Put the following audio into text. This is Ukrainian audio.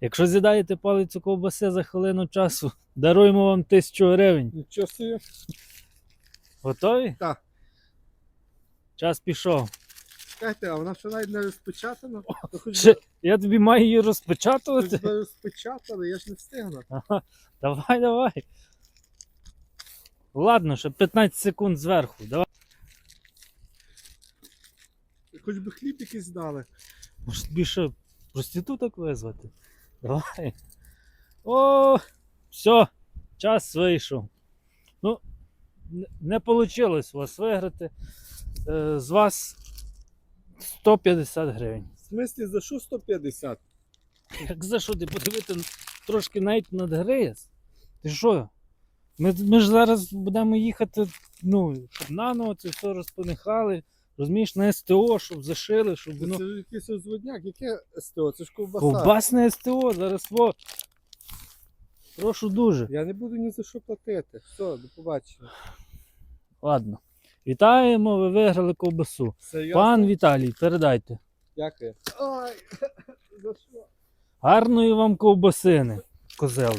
Якщо з'їдаєте палицю ковбаси за хвилину часу, даруємо вам тисячу гривень. Нічого собі. Готові? Так. Час пішов. Чекайте, а вона ще навіть не розпечатана. То хоч Ще- би- Я тобі маю її хоч розпечатувати. би розпечатали, я ж не встигну. Ага, давай, давай. Ладно, ще 15 секунд зверху. Давай. Хоч би хліб якийсь дали. Може більше проституток визвати? Давай. О, все, час вийшов. Ну, не вийшло у вас виграти. Е, З вас 150 гривень. В смислі, за що 150? Як за що ти подивити трошки навіть надгриз? Ти що? Ми, ми ж зараз будемо їхати, ну, щоб наново це все розпонихали, розумієш, на СТО, щоб зашили, щоб воно. Це ж якийсь розводняк, яке СТО? Це ж ковбаса. Ковбасне СТО, зараз во. Прошу дуже. Я не буду ні за що платити. Все, до побачення. Ладно. Вітаємо, ви виграли ковбасу. Серйозно? Пан Віталій, передайте. Дякую. Ой, за що? Гарної вам ковбасини, козел.